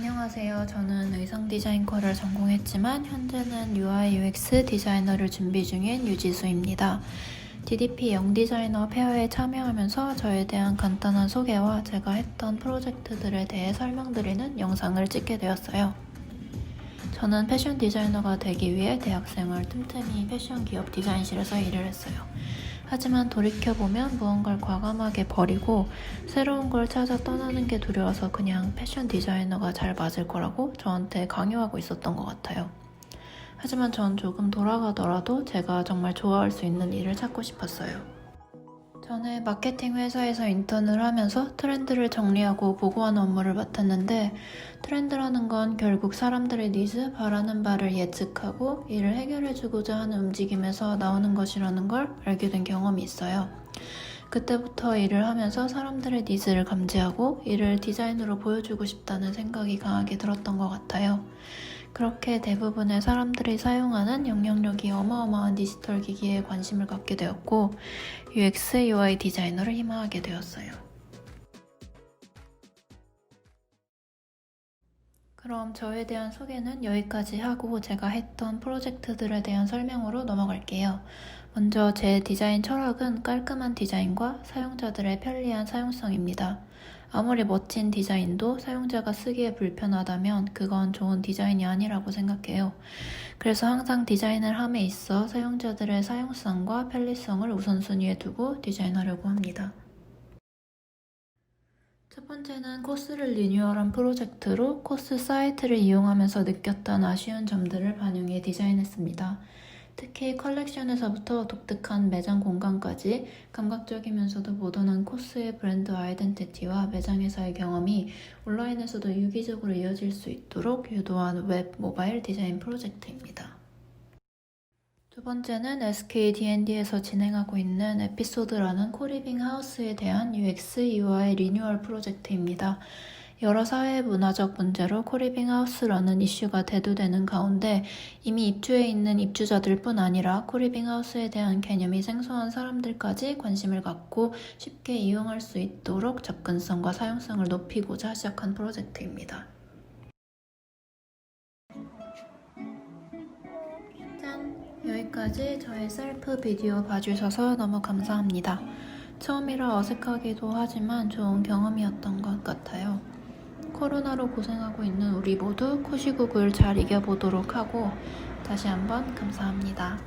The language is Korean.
안녕하세요. 저는 의상 디자인과를 전공했지만 현재는 UI UX 디자이너를 준비 중인 유지수입니다. DDP 영 디자이너 페어에 참여하면서 저에 대한 간단한 소개와 제가 했던 프로젝트들에 대해 설명드리는 영상을 찍게 되었어요. 저는 패션 디자이너가 되기 위해 대학생활 틈틈이 패션 기업 디자인실에서 일을 했어요. 하지만 돌이켜보면 무언가를 과감하게 버리고 새로운 걸 찾아 떠나는 게 두려워서 그냥 패션 디자이너가 잘 맞을 거라고 저한테 강요하고 있었던 것 같아요. 하지만 전 조금 돌아가더라도 제가 정말 좋아할 수 있는 일을 찾고 싶었어요. 전에 마케팅 회사에서 인턴을 하면서 트렌드를 정리하고 보고하는 업무를 맡았는데 트렌드라는 건 결국 사람들의 니즈, 바라는 바를 예측하고 이를 해결해주고자 하는 움직임에서 나오는 것이라는 걸 알게 된 경험이 있어요. 그때부터 일을 하면서 사람들의 니즈를 감지하고 이를 디자인으로 보여주고 싶다는 생각이 강하게 들었던 것 같아요. 그렇게 대부분의 사람들이 사용하는 영향력이 어마어마한 디지털 기기에 관심을 갖게 되었고 UX, UI 디자이너를 희망하게 되었어요. 그럼 저에 대한 소개는 여기까지 하고 제가 했던 프로젝트들에 대한 설명으로 넘어갈게요. 먼저 제 디자인 철학은 깔끔한 디자인과 사용자들의 편리한 사용성입니다. 아무리 멋진 디자인도 사용자가 쓰기에 불편하다면 그건 좋은 디자인이 아니라고 생각해요. 그래서 항상 디자인을 함에 있어 사용자들의 사용성과 편리성을 우선순위에 두고 디자인하려고 합니다. 첫 번째는 코스를 리뉴얼한 프로젝트로 코스 사이트를 이용하면서 느꼈던 아쉬운 점들을 반영해 디자인했습니다. 특히 컬렉션에서부터 독특한 매장 공간까지 감각적이면서도 모던한 코스의 브랜드 아이덴티티와 매장에서의 경험이 온라인에서도 유기적으로 이어질 수 있도록 유도한 웹 모바일 디자인 프로젝트입니다. 두 번째는 SK D&D에서 진행하고 있는 에피소드라는 코리빙 하우스에 대한 UX, UI 리뉴얼 프로젝트입니다. 여러 사회 문화적 문제로 코리빙 하우스라는 이슈가 대두되는 가운데 이미 입주해 있는 입주자들 뿐 아니라 코리빙 하우스에 대한 개념이 생소한 사람들까지 관심을 갖고 쉽게 이용할 수 있도록 접근성과 사용성을 높이고자 시작한 프로젝트입니다. 여기까지 저의 셀프 비디오 봐주셔서 너무 감사합니다. 처음이라 어색하기도 하지만 좋은 경험이었던 것 같아요. 코로나로 고생하고 있는 우리 모두 코시국을 잘 이겨보도록 하고 다시 한번 감사합니다.